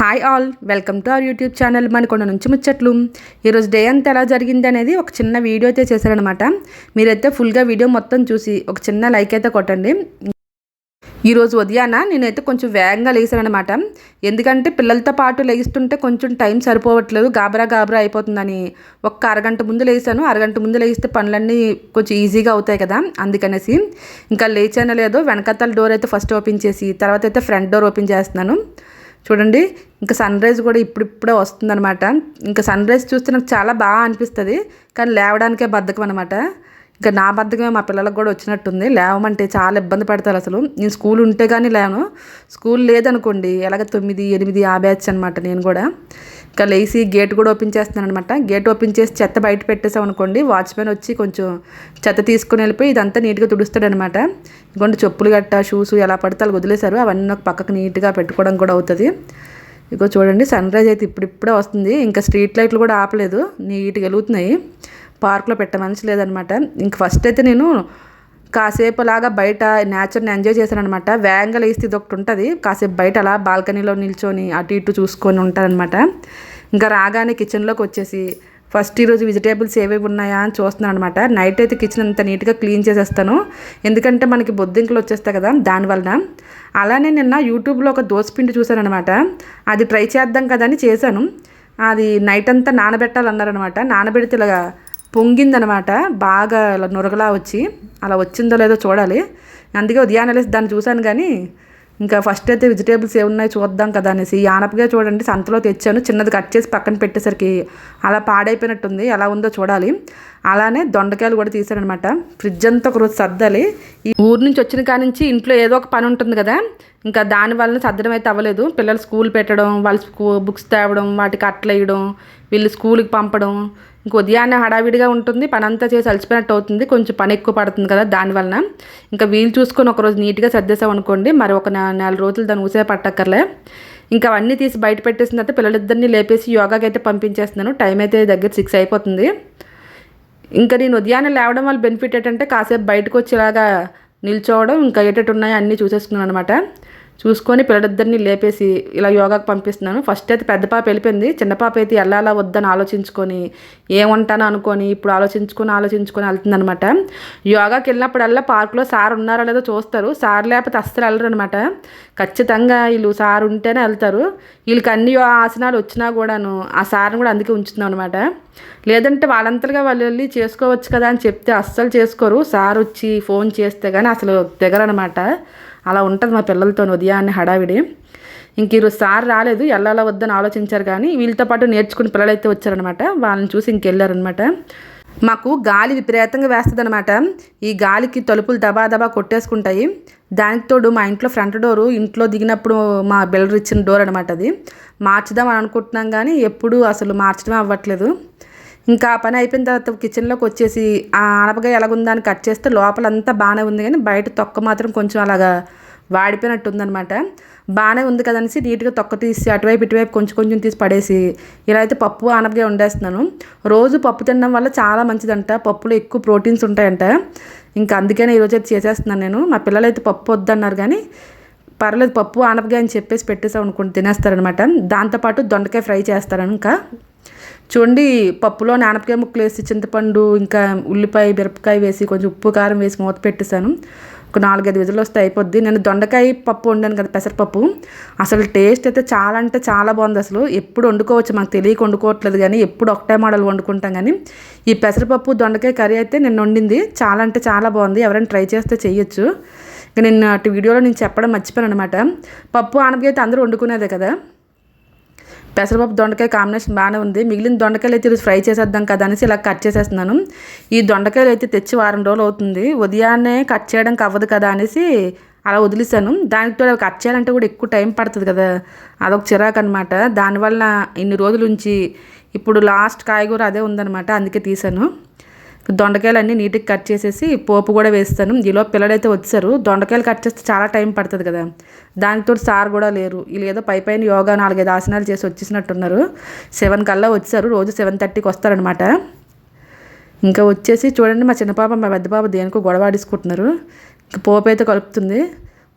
Hi all welcome to our YouTube channel Manakonda నుంచి ముచ్చట్లు ఈరోజు డే అంతా ఎలా జరిగింది అనేది ఒక చిన్న వీడియో అయితే చేశారనమాట మీరైతే ఫుల్గా వీడియో మొత్తం చూసి ఒక చిన్న లైక్ అయితే కొట్టండి. ఈరోజు ఉదయాన నేనైతే కొంచెం వేగంగా లేసానమాట ఎందుకంటే పిల్లలతో పాటు లేస్తుంటే కొంచెం టైం సరిపోవట్లేదు గాబరా గాబరా అయిపోతుందని. ఒక్క అరగంట ముందు లేసాను అరగంట ముందు లేస్తే పనులన్నీ కొంచెం ఈజీగా అవుతాయి కదా అందుకనేసి. ఇంకా లేచానో లేదో వెనకతల డోర్ అయితే ఫస్ట్ ఓపెన్ చేసి తర్వాత అయితే ఫ్రంట్ డోర్ ఓపెన్ చేస్తున్నాను. చూడండి ఇంకా సన్ రైజ్ కూడా ఇప్పుడిప్పుడే వస్తుందనమాట ఇంకా సన్ రైజ్ చూస్తే నాకు చాలా బాగా అనిపిస్తుంది. కానీ లేవడానికే బద్ధకం అనమాట ఇంకా నా బద్ధకమే మా పిల్లలకు కూడా వచ్చినట్టుంది. లేవమంటే చాలా ఇబ్బంది పడతారు అసలు. నేను స్కూల్ ఉంటే కానీ లేను. స్కూల్ లేదనుకోండి ఎలాగ తొమ్మిది ఎనిమిది ఆ బ్యాచ్ అనమాట నేను కూడా. ఇంకా లేచి గేట్ కూడా ఓపెన్ చేస్తున్నాను అనమాట గేట్ ఓపెన్ చేసి చెత్త బయట పెట్టేసాం అనుకోండి వాచ్మెన్ వచ్చి కొంచెం చెత్త తీసుకుని వెళ్ళిపోయి ఇదంతా నీట్గా తుడుస్తాడనమాట ఇంకొండి చెప్పులు గట్ట షూస్ ఎలా పడితే అలా వదిలేశారు. అవన్నీ ఒక పక్కకు నీట్గా పెట్టుకోవడం కూడా అవుతుంది. ఇగో చూడండి సన్ రైజ్ అయితే ఇప్పుడిప్పుడే వస్తుంది. ఇంకా స్ట్రీట్ లైట్లు కూడా ఆపలేదు. నీట్గా వెలుగుతున్నాయి. పార్క్లో పెట్ట లేదనమాట ఇంక ఫస్ట్ అయితే నేను కాసేపు అలాగా బయట నేచర్ని ఎంజాయ్ చేశాను అనమాట వేగంగా లేస్తే ఇది ఒకటి ఉంటుంది. కాసేపు బయట అలా బాల్కనీలో నిల్చొని అటు ఇటు చూసుకొని ఉంటానమాట ఇంకా రాగానే కిచెన్లోకి వచ్చేసి ఫస్ట్ ఈరోజు వెజిటేబుల్స్ ఏవేవి ఉన్నాయా అని చూస్తున్నాను అనమాట నైట్ అయితే కిచెన్ అంత నీట్గా క్లీన్ చేసేస్తాను. ఎందుకంటే మనకి బొద్దింకలు వచ్చేస్తాయి కదా దానివలన అలానే నిన్న యూట్యూబ్లో ఒక దోసపిండి చూశాను అనమాట అది ట్రై చేద్దాం కదా అని చేశాను. అది నైట్ అంతా నానబెట్టాలన్నారనమాట నానబెడితే ఇలాగా పొంగిందనమాట. బాగా ఇలా నురగలా వచ్చి అలా వచ్చిందో లేదో చూడాలి. అందుకే ఉదయాన్నే లేసి దాన్ని చూశాను కానీ ఇంకా ఫస్ట్ అయితే వెజిటేబుల్స్ ఏమున్నాయో చూద్దాం కదా అనేసి ఈ ఆనపగా చూడండి సంతలో తెచ్చాను. చిన్నది కట్ చేసి పక్కన పెట్టేసరికి అలా పాడైపోయినట్టుంది ఎలా ఉందో చూడాలి. అలానే దొండకాయలు కూడా తీసాడనమాట ఫ్రిడ్జ్ అంతా ఒకరోజు సర్దాలి. ఈ ఊరు నుంచి వచ్చిన కాడి నుంచి ఇంట్లో ఏదో ఒక పని ఉంటుంది కదా ఇంకా దాని వలన సర్దడం అయితే అవ్వలేదు. పిల్లలు స్కూల్ పెట్టడం వాళ్ళు స్కూ బుక్స్ తేవడం వాటికి అట్ల వేయడం వీళ్ళు స్కూల్కి పంపడం ఇంక ఉదయాన్నే హడావిడిగా ఉంటుంది పని అంతా చేసి అలసిపోయినట్టు అవుతుంది కొంచెం పని ఎక్కువ పడుతుంది కదా దానివలన ఇంకా వీలు చూసుకొని ఒకరోజు నీట్గా సర్దేసాం అనుకోండి మరి ఒక నెల రోజులు దాన్ని ఊసే పట్టక్కర్లే. ఇంకా అవన్నీ తీసి బయట పెట్టేసిన తర్వాత పిల్లలిద్దరిని లేపేసి యోగాకి అయితే పంపించేస్తున్నాను టైం అయితే దగ్గర సిక్స్ అయిపోతుంది. ఇంకా నేను ఉదయాన్నే లేవడం వల్ల బెనిఫిట్ ఏంటంటే కాసేపు బయటకు వచ్చి ఇలాగా నిల్చోవడం ఇంకా ఏటట్టు ఉన్నాయో అన్నీ చూసేసుకున్నాను అనమాట చూసుకొని పిల్లలిద్దరిని లేపేసి ఇలా యోగాకు పంపిస్తున్నాను. ఫస్ట్ అయితే పెద్ద పాప వెళ్ళిపోయింది. చిన్న పాప అయితే వెళ్ళాలా వద్దని ఆలోచించుకొని ఏమంటాను అనుకొని ఇప్పుడు ఆలోచించుకొని ఆలోచించుకొని వెళ్తుందనమాట యోగాకి వెళ్ళినప్పుడల్లా పార్కులో సార్ ఉన్నారో లేదో చూస్తారు. సార్ లేకపోతే అస్సలు వెళ్ళరు అనమాట ఖచ్చితంగా వీళ్ళు సార్ ఉంటేనే వెళ్తారు. వీళ్ళకి అన్ని ఆసనాలు వచ్చినా కూడాను ఆ సార్ని కూడా అందుకే ఉంచుతున్నాం అనమాట లేదంటే వాళ్ళంతలుగా వాళ్ళు వెళ్ళి చేసుకోవచ్చు కదా అని చెప్తే అస్సలు చేసుకోరు. సార్ వచ్చి ఫోన్ చేస్తే కానీ అసలు దిగరనమాట అలా ఉంటుంది మా పిల్లలతో ఉదయాన్నే హడావిడి. ఇంక ఈరోజు సార్ రాలేదు వెళ్ళాలా వద్దని ఆలోచించారు కానీ వీళ్ళతో పాటు నేర్చుకుని పిల్లలు అయితే వచ్చారనమాట వాళ్ళని చూసి ఇంకెళ్ళారనమాట మాకు గాలి విపరీతంగా వేస్తుందనమాట ఈ గాలికి తలుపులు దబా దబా కొట్టేసుకుంటాయి. దానికి తోడు మా ఇంట్లో ఫ్రంట్ డోరు ఇంట్లో దిగినప్పుడు మా బిల్డర్ ఇచ్చిన డోర్ అనమాట అది. మార్చుదాం అని అనుకుంటున్నాం కానీ ఎప్పుడు అసలు మార్చడం అవ్వట్లేదు. ఇంకా ఆ పని అయిపోయిన తర్వాత కిచెన్లోకి వచ్చేసి ఆ ఆనపకాయ ఎలాగుందా అని కట్ చేస్తే లోపలంతా బాగానే ఉంది కానీ బయట తొక్క మాత్రం కొంచెం అలాగా వాడిపోయినట్టు ఉందనమాట బాగానే ఉంది కదనేసి నీట్గా తొక్క తీసి అటువైపు ఇటువైపు కొంచెం కొంచెం తీసి పడేసి ఇలా అయితే పప్పు ఆనపకాయ వండేస్తున్నాను. రోజు పప్పు తినడం వల్ల చాలా మంచిదంట. పప్పులో ఎక్కువ ప్రోటీన్స్ ఉంటాయంట. ఇంకా అందుకనే ఈరోజు అయితే చేసేస్తున్నాను నేను. మా పిల్లలు అయితే పప్పు వద్దన్నారు కానీ పర్లేదు పప్పు ఆనపకాయ అని చెప్పేసి పెట్టేసాం అనుకుంటే తినేస్తారనమాట దాంతోపాటు దొండకాయ ఫ్రై చేస్తారని ఇంకా చూడండి పప్పులో నానపకాయ ముక్కలు వేసి చింతపండు ఇంకా ఉల్లిపాయ మిరపకాయ వేసి కొంచెం ఉప్పు కారం వేసి మూత పెట్టేశాను. ఒక నాలుగైదు విజులు వస్తే అయిపోద్ది. నేను దొండకాయ పప్పు వండాను కదా పెసరపప్పు. అసలు టేస్ట్ అయితే చాలా అంటే చాలా బాగుంది అసలు. ఎప్పుడు వండుకోవచ్చు మాకు తెలియక వండుకోవట్లేదు కానీ ఎప్పుడు ఒకటే మోడల్ వండుకుంటాం కానీ ఈ పెసరపప్పు దొండకాయ కర్రీ అయితే నేను వండింది. చాలా అంటే చాలా బాగుంది. ఎవరైనా ట్రై చేస్తే చేయొచ్చు. ఇంకా నేను అటు వీడియోలో నేను చెప్పడం మర్చిపోయాను అనమాట పప్పు ఆనపకాయ అయితే అందరూ వండుకునేదే కదా. పెసరపప్పు దొండకాయ కాంబినేషన్ బాగానే ఉంది. మిగిలిన దొండకాయలు అయితే ఫ్రై చేసేద్దాం కదా అనేసి ఇలా కట్ చేసేస్తున్నాను. ఈ దొండకాయలు అయితే తెచ్చి వారం రోజులు అవుతుంది. ఉదయాన్నే కట్ చేయడానికి అవ్వదు కదా అనేసి అలా వదిలేసాను దానితో కట్ చేయాలంటే కూడా ఎక్కువ టైం పడుతుంది కదా. అదొక చిరాకు అనమాట దానివల్ల ఇన్ని రోజుల నుంచి ఇప్పుడు లాస్ట్ కాయగూర అదే ఉందనమాట అందుకే తీసాను దొండకాయలు అన్నీ నీట్గా కట్ చేసేసి పోపు కూడా వేస్తాను. ఈలో అయితే వచ్చారు. దొండకాయలు కట్ చేస్తే చాలా టైం పడుతుంది కదా. దానితో సార్ కూడా లేరు. వీళ్ళు ఏదో పై పైన యోగా నాలుగైదు ఆసనాలు చేసి వచ్చేసినట్టున్నారు. సెవెన్ కల్లా వచ్చారు. రోజు సెవెన్ థర్టీకి వస్తారనమాట ఇంకా వచ్చేసి చూడండి మా చిన్న పాప మా పెద్ద పాప దేనికో గొడవాడేసుకుంటున్నారు ఇంకా పోపు అయితే కలుపుతుంది.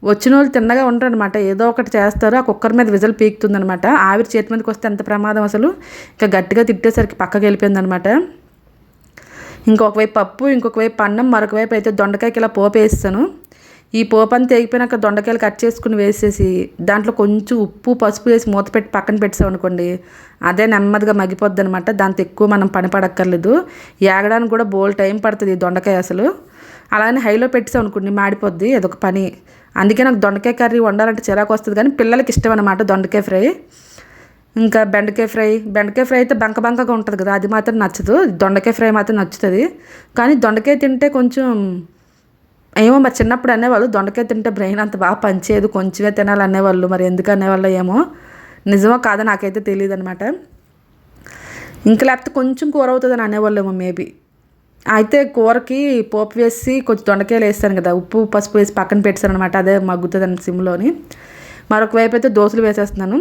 వచ్చిన వాళ్ళు తిన్నగా ఉంటారనమాట ఏదో ఒకటి చేస్తారు. ఆ కుక్కర్ మీద విజల్ పీకుతుందనమాట ఆవిరి చేతి మీదకి వస్తే ఎంత ప్రమాదం అసలు. ఇంకా గట్టిగా తిట్టేసరికి పక్కకి వెళ్ళిపోయిందనమాట ఇంకొక వైపు పప్పు ఇంకొక వైపు అన్నం మరొక వైపు అయితే దొండకాయకి ఇలా పోపు వేస్తాను. ఈ పోపు అంతా తెగిపోయినాక దొండకాయలు కట్ చేసుకుని వేసేసి దాంట్లో కొంచెం ఉప్పు పసుపు వేసి మూత పెట్టి పక్కన పెట్టాం అనుకోండి అదే నెమ్మదిగా మగ్గిపోద్ది అనమాట దాంతో ఎక్కువ మనం పని పడక్కర్లేదు. ఏగడానికి కూడా బోల్ టైం పడుతుంది దొండకాయ అసలు. అలానే హైలో పెట్టాం అనుకోండి మాడిపోద్ది అదొక పని. అందుకే నాకు దొండకాయ కర్రీ వండాలంటే చిరాకు వస్తుంది కానీ పిల్లలకి ఇష్టం అనమాట దొండకాయ ఫ్రై. ఇంకా బెండకాయ ఫ్రై. బెండకాయ ఫ్రై అయితే బంక బంకగా ఉంటుంది కదా అది మాత్రం నచ్చదు. దొండకాయ ఫ్రై మాత్రం నచ్చుతుంది. కానీ దొండకాయ తింటే కొంచెం ఏమో మరి చిన్నప్పుడు అనేవాళ్ళు దొండకాయ తింటే బ్రెయిన్ అంత బాగా పనిచేయదు కొంచెమే తినాలి అనేవాళ్ళు మరి ఎందుకు అనేవాళ్ళు ఏమో నిజమో కాదో నాకైతే తెలియదు అనమాట ఇంకా లేకపోతే కొంచెం కూర అవుతుందని అనేవాళ్ళేమో మేబీ అయితే కూరకి పోపు వేసి కొంచెం దొండకాయలు వేస్తాను కదా ఉప్పు పసుపు వేసి పక్కన పెట్టాను అనమాట అదే మగ్గుతుంది అని సిమ్లోని. మరొక వైపు అయితే దోశలు వేసేస్తున్నాను.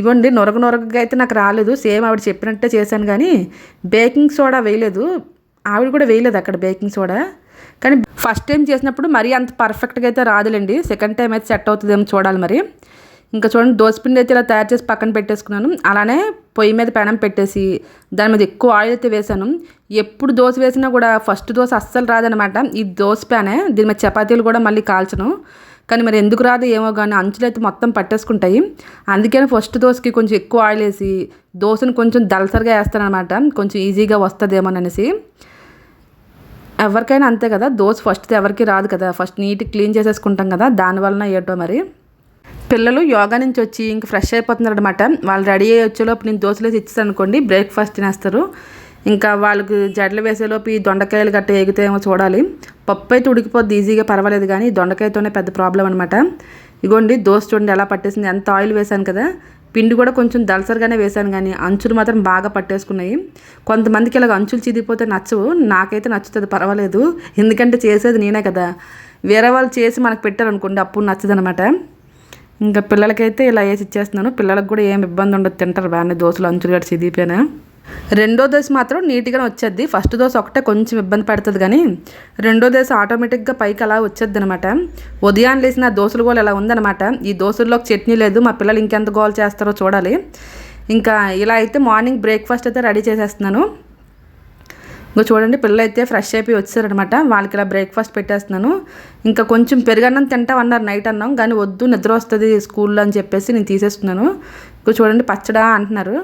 ఇగోండి నొరగ నొరగగా అయితే నాకు రాలేదు. సేమ్ ఆవిడ చెప్పినట్టే చేశాను కానీ బేకింగ్ సోడా వేయలేదు. ఆవిడ కూడా వేయలేదు అక్కడ బేకింగ్ సోడా. కానీ ఫస్ట్ టైం చేసినప్పుడు మరీ అంత పర్ఫెక్ట్గా అయితే రాదులేండి. సెకండ్ టైం అయితే సెట్ అవుతుందేమో చూడాలి మరి. ఇంకా చూడండి దోసపిండి అయితే ఇలా తయారు చేసి పక్కన పెట్టేసుకున్నాను. అలానే పొయ్యి మీద పెనం పెట్టేసి దాని మీద ఎక్కువ ఆయిల్ అయితే వేసాను ఎప్పుడు దోశ వేసినా కూడా ఫస్ట్ దోశ అస్సలు రాదనమాట ఈ దోశ ప్యానే దీని మీద చపాతీలు కూడా మళ్ళీ కాల్చను. కానీ మరి ఎందుకు రాదు ఏమో కానీ అంచులైతే మొత్తం పట్టేసుకుంటాయి. అందుకని ఫస్ట్ దోశకి కొంచెం ఎక్కువ ఆయిల్ వేసి దోశను కొంచెం దలసరిగా వేస్తానమాట కొంచెం ఈజీగా వస్తుందేమో అనేసి. ఎవరికైనా అంతే కదా దోశ ఫస్ట్ ఎవరికి రాదు కదా. ఫస్ట్ నీట్గా క్లీన్ చేసేసుకుంటాం కదా దానివలన ఏటో మరి. పిల్లలు యోగా నుంచి వచ్చి ఇంక ఫ్రెష్ అయిపోతున్నారు అనమాట వాళ్ళు రెడీ అయ్యి వచ్చేలోపు నేను దోశలు వేసి ఇచ్చేసాను అనుకోండి బ్రేక్ఫాస్ట్ తినేస్తారు. ఇంకా వాళ్ళకి జడలు వేసేలోపు ఈ దొండకాయలు గట్ట ఎగుతాయేమో చూడాలి. పప్పు అయితే ఉడికిపోద్ది ఈజీగా పర్వాలేదు కానీ దొండకాయతోనే పెద్ద ప్రాబ్లం అనమాట ఇగోండి దోశ చూడండి ఎలా పట్టేసింది. ఎంత ఆయిల్ వేసాను కదా. పిండి కూడా కొంచెం దలసరిగానే వేశాను కానీ అంచులు మాత్రం బాగా పట్టేసుకున్నాయి. కొంతమందికి ఇలాగ అంచులు చిదిగిపోతే నచ్చవు. నాకైతే నచ్చుతుంది పర్వాలేదు. ఎందుకంటే చేసేది నేనే కదా. వేరే వాళ్ళు చేసి మనకు పెట్టారనుకోండి అప్పుడు నచ్చదనమాట ఇంకా పిల్లలకైతే ఇలా వేసి ఇచ్చేస్తున్నాను. పిల్లలకు కూడా ఏం ఇబ్బంది ఉండదు తింటారు బాగానే. దోశలు అంచులు గట్టి చిదిగిపోయినా. రెండో దోశ మాత్రం నీట్గానే వచ్చేది ఫస్ట్ దోశ ఒకటే కొంచెం ఇబ్బంది పడుతుంది కానీ రెండో దోశ ఆటోమేటిక్గా పైకి అలా వచ్చేది అనమాట ఉదయాన్ని లేసిన దోశలు గోలు ఇలా ఉందన్నమాట. ఈ దోశల్లోకి చట్నీ లేదు. మా పిల్లలు ఇంకెంత గోల్ చేస్తారో చూడాలి. ఇంకా ఇలా అయితే మార్నింగ్ బ్రేక్ఫాస్ట్ అయితే రెడీ చేసేస్తున్నాను. ఇంకా చూడండి పిల్లలు అయితే ఫ్రెష్ అయిపోయి వచ్చారనమాట వాళ్ళకి ఇలా బ్రేక్ఫాస్ట్ పెట్టేస్తున్నాను. ఇంకా కొంచెం పెరుగన్నం తింటామన్నారు నైట్ అన్నం కానీ వద్దు నిద్ర వస్తుంది స్కూల్లో అని చెప్పేసి నేను తీసేస్తున్నాను. ఇంకా చూడండి పచ్చడా అంటున్నారు.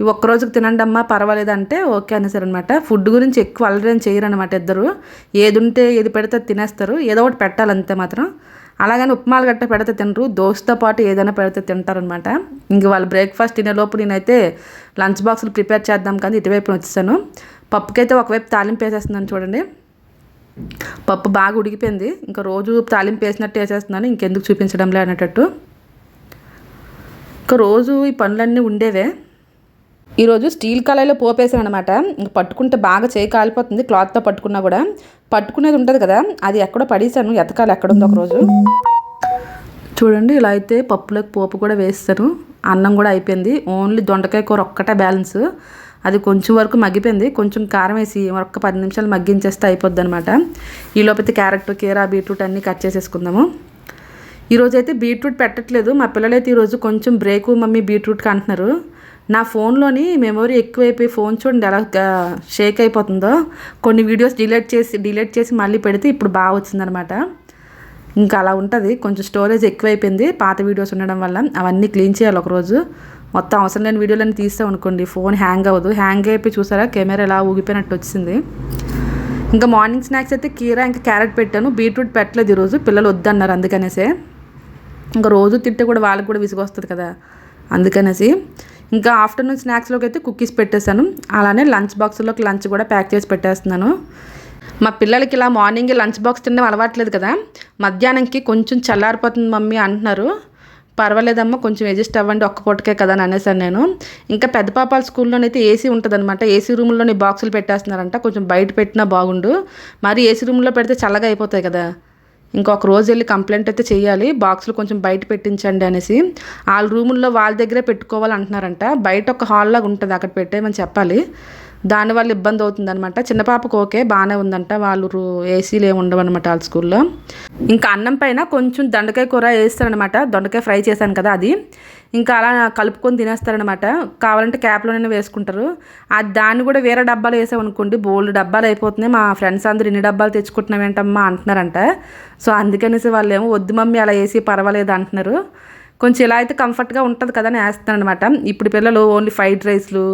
ఈ ఒక్కరోజుకి తినండి అమ్మా పర్వాలేదు అంటే ఓకే అనేసారు అనమాట ఫుడ్ గురించి ఎక్కువ అలరేం చేయరు అనమాట ఇద్దరు. ఏది ఉంటే ఏది పెడితే తినేస్తారు. ఏదో ఒకటి పెట్టాలి అంతే మాత్రం. అలాగని ఉప్మాలు గట్ట పెడితే తినరు. దోశతో పాటు ఏదైనా పెడితే తింటారనమాట ఇంక వాళ్ళు బ్రేక్ఫాస్ట్ తినేలోపు నేనైతే లంచ్ బాక్సులు ప్రిపేర్ చేద్దాం కానీ ఇటువైపు వచ్చేసాను. పప్పుకైతే ఒకవైపు తాలింపు వేసేస్తున్నాను చూడండి. పప్పు బాగా ఉడికిపోయింది. ఇంకా రోజు తాలింపు వేసినట్టు వేసేస్తున్నాను. ఇంకెందుకు చూపించడంలే అనేటట్టు. ఇంకా రోజు ఈ పనులన్నీ ఉండేవే. ఈరోజు స్టీల్ కళాయిలో పోపేసాను అనమాట పట్టుకుంటే బాగా చేయి కాలిపోతుంది క్లాత్తో పట్టుకున్నా కూడా. పట్టుకునేది ఉంటుంది కదా అది ఎక్కడో పడేసాను ఎతకాలి ఎక్కడుందో ఒకరోజు. చూడండి ఇలా అయితే పప్పులోకి పోపు కూడా వేస్తాను. అన్నం కూడా అయిపోయింది. ఓన్లీ దొండకాయ కూర ఒక్కటే బ్యాలెన్స్. అది కొంచెం వరకు మగ్గిపోయింది. కొంచెం కారం వేసి ఒక్క పది నిమిషాలు మగ్గించేస్తే అయిపోద్ది అనమాట ఈ లోపైతే క్యారెట్ కీరా బీట్రూట్ అన్నీ కట్ చేసేసుకుందాము. ఈరోజు అయితే బీట్రూట్ పెట్టట్లేదు. మా పిల్లలైతే ఈరోజు కొంచెం బ్రేక్ మమ్మీ బీట్రూట్కి అంటున్నారు. నా ఫోన్లోని మెమొరీ ఎక్కువైపోయి ఫోన్ చూడండి ఎలా షేక్ అయిపోతుందో. కొన్ని వీడియోస్ డిలీట్ చేసి డిలీట్ చేసి మళ్ళీ పెడితే ఇప్పుడు బాగా వచ్చిందనమాట. ఇంకా అలా ఉంటుంది. కొంచెం స్టోరేజ్ ఎక్కువైపోయింది. పాత వీడియోస్ ఉండడం వల్ల అవన్నీ క్లీన్ చేయాలి ఒకరోజు. మొత్తం అవసరం లేని వీడియోలన్నీ తీస్తాం అనుకోండి. ఫోన్ హ్యాంగ్ అవ్వదు. హ్యాంగ్ అయిపోయి చూసారా? కెమెరా ఎలా ఊగిపోయినట్టు వచ్చింది. ఇంకా మార్నింగ్ స్నాక్స్ అయితే కీరా ఇంకా క్యారెట్ పెట్టాను. బీట్రూట్ పెట్టలేదు ఈరోజు. పిల్లలు వద్దన్నారు అందుకనేసే. ఇంకా రోజు తింటే కూడా వాళ్ళకి కూడా విసుగొస్తుంది కదా. అందుకనేసి ఇంకా ఆఫ్టర్నూన్ స్నాక్స్లోకి అయితే కుకీస్ పెట్టేశాను. అలానే లంచ్ బాక్స్లోకి లంచ్ కూడా ప్యాక్ చేసి పెట్టేస్తున్నాను. మా పిల్లలకి ఇలా మార్నింగ్ లంచ్ బాక్స్ తినడం అలవాట్లేదు కదా. మధ్యాహ్నంకి కొంచెం చల్లారిపోతుంది మమ్మీ అంటున్నారు. పర్వాలేదమ్మా కొంచెం అడ్జస్ట్ అవ్వండి ఒక్క పూటకే కదా అని అనేసాను నేను. ఇంకా పెద్ద పాపాల స్కూల్లోనైతే ఏసీ ఉంటుంది అనమాట ఏసీ రూమ్లోనే బాక్సులు పెట్టేస్తున్నారంట. కొంచెం బయట పెట్టినా బాగుండు. మరి ఏసీ రూమ్లో పెడితే చల్లగా అయిపోతాయి కదా. ఇంకొక రోజు వెళ్ళి కంప్లైంట్ అయితే చేయాలి. బాక్సులు కొంచెం బయట పెట్టించండి అనేసి. వాళ్ళ రూముల్లో వాళ్ళ దగ్గరే పెట్టుకోవాలి అంటున్నారంట బయట ఒక హాల్ లాగా ఉంటుంది అక్కడ పెట్టేయమని చెప్పాలి. దానివల్ల ఇబ్బంది అవుతుందనమాట చిన్న పాపకు ఓకే బాగానే ఉందంట. వాళ్ళు ఏసీలు ఏమి ఉండవు అనమాట వాళ్ళ స్కూల్లో. ఇంకా అన్నం పైన కొంచెం దొండకాయ కూర వేస్తారనమాట దొండకాయ ఫ్రై చేశాను కదా అది. ఇంకా అలా కలుపుకొని తినేస్తారనమాట కావాలంటే క్యాప్లోనే వేసుకుంటారు. ఆ దాన్ని కూడా వేరే డబ్బాలు వేసామనుకోండి బోల్డ్ డబ్బాలు అయిపోతున్నాయి. మా ఫ్రెండ్స్ అందరూ ఇన్ని డబ్బాలు తెచ్చుకుంటున్నాం ఏంటమ్మా అంటున్నారంట. సో అందుకనేసి వాళ్ళు ఏమో వద్దు మమ్మీ అలా వేసి పర్వాలేదు అంటున్నారు. కొంచెం ఇలా అయితే కంఫర్ట్గా ఉంటుంది కదా అని వేస్తాను అనమాట ఇప్పుడు పిల్లలు ఓన్లీ ఫ్రైడ్ రైస్లు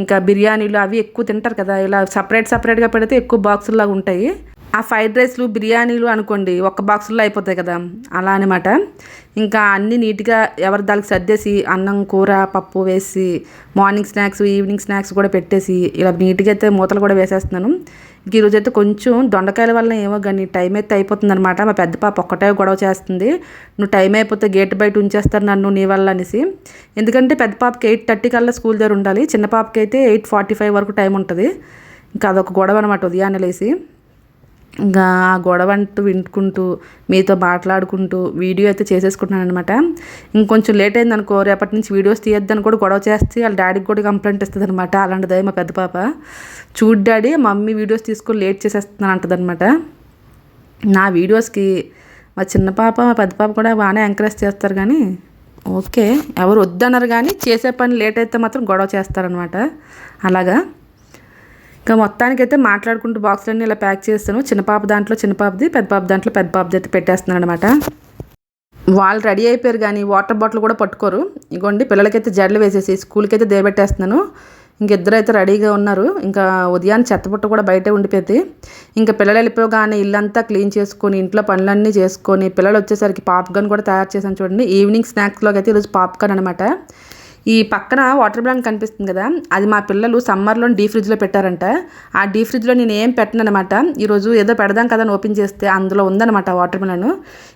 ఇంకా బిర్యానీలు అవి ఎక్కువ తింటారు కదా. ఇలా సపరేట్ సపరేట్గా పెడితే ఎక్కువ బాక్సుల్లాగా ఉంటాయి. ఆ ఫ్రైడ్ రైస్లు బిర్యానీలు అనుకోండి ఒక్క బాక్సుల్లో అయిపోతాయి కదా. అలా అనమాట ఇంకా అన్నీ నీట్గా ఎవరి దానికి సర్దేసి అన్నం కూర పప్పు వేసి మార్నింగ్ స్నాక్స్ ఈవినింగ్ స్నాక్స్ కూడా పెట్టేసి ఇలా నీట్గా అయితే మూతలు కూడా వేసేస్తున్నాను. ఈరోజు అయితే కొంచెం దొండకాయల వల్ల ఏమో కానీ టైం అయితే అయిపోతుంది అనమాట మా పెద్ద పాప ఒక్కటే గొడవ చేస్తుంది. నువ్వు టైం అయిపోతే గేట్ బయట ఉంచేస్తారు నన్ను నీ వల్ల అనేసి. ఎందుకంటే పెద్ద పాపకి ఎయిట్ థర్టీ కల్లా స్కూల్ దగ్గర ఉండాలి. చిన్న పాపకి అయితే ఎయిట్ ఫార్టీ ఫైవ్ వరకు టైం ఉంటుంది. ఇంకా అదొక గొడవ అనమాట ఉదయాన్నే లేసి. ఇంకా ఆ గొడవ అంటూ వింటుకుంటూ మీతో మాట్లాడుకుంటూ వీడియో అయితే చేసేసుకుంటున్నాను అనమాట ఇంకొంచెం లేట్ అయింది అనుకో రేపటి నుంచి వీడియోస్ తీయొద్దని కూడా గొడవ చేస్తే వాళ్ళ డాడీకి కూడా కంప్లైంట్ ఇస్తుంది అనమాట అలాంటిదే మా పెద్ద పాప. చూడు డాడీ మమ్మీ వీడియోస్ తీసుకొని లేట్ చేసేస్తున్నాను అంటదనమాట నా వీడియోస్కి మా చిన్న పాప మా పెద్ద పాప కూడా బాగానే ఎంకరేజ్ చేస్తారు కానీ ఓకే ఎవరు వద్దన్నారు కానీ చేసే పని లేట్ అయితే మాత్రం గొడవ చేస్తారనమాట అలాగా? ఇంకా మొత్తానికి అయితే మాట్లాడుకుంటూ బాక్స్లన్నీ ఇలా ప్యాక్ చేస్తాను. చిన్న పాప దాంట్లో చిన్న పాపది పెద్ద పాప దాంట్లో పెద్ద పాపది అయితే పెట్టేస్తున్నాను అనమాట వాళ్ళు రెడీ అయిపోయారు కానీ వాటర్ బాటిల్ కూడా పట్టుకోరు. ఇగోండి పిల్లలకైతే జడలు వేసేసి స్కూల్కి అయితే దేబెట్టేస్తున్నాను. ఇంకిద్దరు అయితే రెడీగా ఉన్నారు. ఇంకా ఉదయాన్నే చెత్తపుట్ట కూడా బయటే ఉండిపోయింది. ఇంకా పిల్లలు వెళ్ళిపోగానే ఇల్లంతా క్లీన్ చేసుకొని ఇంట్లో పనులన్నీ చేసుకొని పిల్లలు వచ్చేసరికి పాప్కార్న్ కూడా తయారు చేశాను చూడండి. ఈవినింగ్ స్నాక్స్లోకి అయితే ఈరోజు పాప్కార్న్ అనమాట ఈ పక్కన వాటర్ బ్లాంక్ కనిపిస్తుంది కదా అది మా పిల్లలు సమ్మర్లో డీ ఫ్రిడ్జ్లో పెట్టారంట. ఆ డీ ఫ్రిడ్జ్లో నేను ఏం పెట్టను అనమాట ఈరోజు ఏదో పెడదాం కదా అని ఓపెన్ చేస్తే అందులో ఉందన్నమాట వాటర్ మిలన్.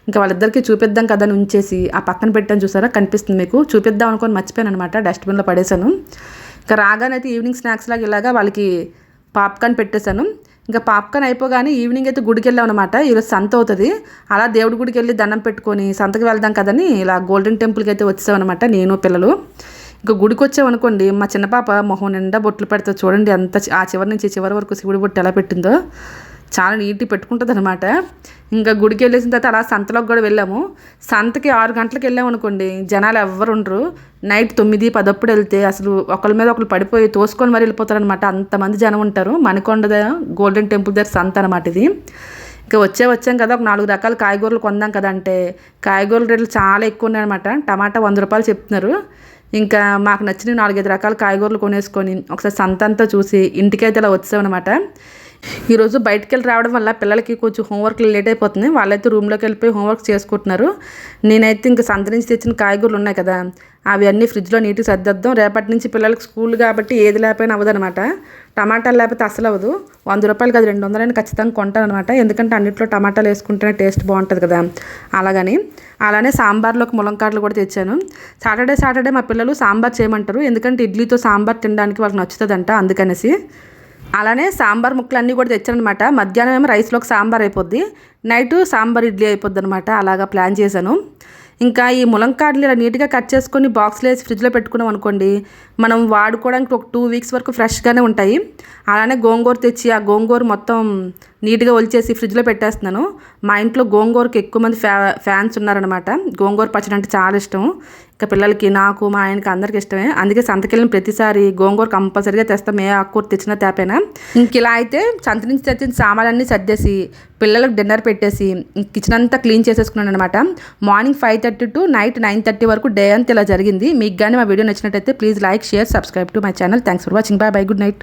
ఇంకా వాళ్ళిద్దరికి చూపిద్దాం కదా అని ఉంచేసి ఆ పక్కన పెట్టాను చూసారా కనిపిస్తుంది మీకు. చూపిద్దాం అనుకొని మర్చిపోయాను అనమాట డస్ట్బిన్లో పడేశాను. ఇంకా రాగానే అయితే ఈవినింగ్ స్నాక్స్ లాగా ఇలాగా వాళ్ళకి పాప్కార్న్ పెట్టేశాను. ఇంకా పాప్కార్న్ అయిపోగానే ఈవినింగ్ అయితే గుడికి వెళ్ళాం అనమాట ఈరోజు సంత అవుతుంది. అలా దేవుడి గుడికి వెళ్ళి దండం పెట్టుకొని సంతకి వెళ్దాం కదని ఇలా గోల్డెన్ టెంపుల్కి అయితే వచ్చామన్నమాట నేను పిల్లలు. ఇంకా గుడికి వచ్చామనుకోండి మా చిన్న పాప మొహం నిండా బొట్లు పెడతా చూడండి అంత ఆ చివరి నుంచి చివరి వరకు శివుడి బొట్టు ఎలా పెట్టిందో. చాలా నీట్గా పెట్టుకుంటుంది అనమాట ఇంకా గుడికి వెళ్ళేసిన తర్వాత అలా సంతలోకి కూడా వెళ్ళాము. సంతకి ఆరు గంటలకు వెళ్ళాము అనుకోండి జనాలు ఎవ్వరు ఉండరు. నైట్ తొమ్మిది పదప్పుడు వెళ్తే అసలు ఒకరి మీద ఒకరు పడిపోయి తోసుకొని మరి వెళ్ళిపోతారనమాట అంతమంది జనం ఉంటారు. మణికొండ గోల్డెన్ టెంపుల్ దగ్గర సంత అనమాట ఇది. ఇంకా వచ్చే వచ్చాం కదా ఒక నాలుగు రకాల కాయగూరలు కొందాం కదా అంటే కాయగూరల రేట్లు చాలా ఎక్కువ ఉన్నాయన్నమాట. టమాటా వంద రూపాయలు చెప్తున్నారు. ఇంకా మాకు నచ్చిన నాలుగైదు రకాల కాయగూరలు కొనేసుకొని ఒకసారి సంతంతా చూసి ఇంటికైతే ఇలా వచ్చామన్నమాట ఈరోజు బయటకు వెళ్ళి రావడం వల్ల పిల్లలకి కొంచెం హోంవర్క్ లేట్ అయిపోతుంది. వాళ్ళైతే రూమ్లోకి వెళ్ళిపోయి హోంవర్క్ చేసుకుంటున్నారు. నేనైతే ఇంకా సంత నుంచి తెచ్చిన కాయగూరలు ఉన్నాయి కదా అవి అన్నీ ఫ్రిడ్జ్లో నీట్గా సర్దేద్దాం. రేపటి నుంచి పిల్లలకి స్కూల్ కాబట్టి ఏది లేకపోయినా అవ్వదనమాట టమాటాలు లేకపోతే అసలు అవ్వదు. వంద రూపాయలు కదా రెండు వందలని ఖచ్చితంగా కొంటాను అనమాట ఎందుకంటే అన్నింటిలో టమాటాలు వేసుకుంటేనే టేస్ట్ బాగుంటుంది కదా. అలాగని అలానే సాంబార్లోకి ములంకాడలు కూడా తెచ్చాను. సాటర్డే సాటర్డే మా పిల్లలు సాంబార్ చేయమంటారు. ఎందుకంటే ఇడ్లీతో సాంబార్ తినడానికి వాళ్ళకి నచ్చుతుందంట అందుకనేసి. అలానే సాంబార్ ముక్కలు అన్నీ కూడా తెచ్చానమాట మధ్యాహ్నం ఏమో రైస్లోకి సాంబార్ అయిపోద్ది. నైట్ సాంబార్ ఇడ్లీ అయిపోద్ది అనమాట అలాగా ప్లాన్ చేశాను. ఇంకా ఈ ములంకాడలు ఇలా నీట్గా కట్ చేసుకొని బాక్స్లో వేసి ఫ్రిడ్జ్లో పెట్టుకున్నాం అనుకోండి మనం వాడుకోవడానికి ఒక టూ వీక్స్ వరకు ఫ్రెష్గానే ఉంటాయి. అలానే గోంగూర తెచ్చి ఆ గోంగూర మొత్తం నీట్గా ఒలిచేసి ఫ్రిడ్జ్లో పెట్టేస్తున్నాను. మా ఇంట్లో గోంగూరకి ఎక్కువ మంది ఫ్యా ఫ్యాన్స్ ఉన్నారనమాట గోంగూర పచ్చడి అంటే చాలా ఇష్టం. ఇంకా పిల్లలకి నాకు మా ఆయనకి అందరికి ఇష్టమే. అందుకే సంతకెళ్ళిన ప్రతిసారి గోంగూర కంపల్సరీగా తెస్తాం. ఏ ఆకుకూర తెచ్చినా తేపైనా ఇంక ఇలా అయితే సంత నుంచి తెచ్చిన సామాన్లన్నీ సర్దేసి పిల్లలకు డిన్నర్ పెట్టేసి కిచెన్ అంతా క్లీన్ చేసేసుకున్నాను అనమాట morning five thirty to night nine thirty వరకు డే అంతా ఇలా జరిగింది. మీకు కానీ మా వీడియో నచ్చినట్టయితే please like share subscribe to my channel. Thanks for watching. Bye bye good night.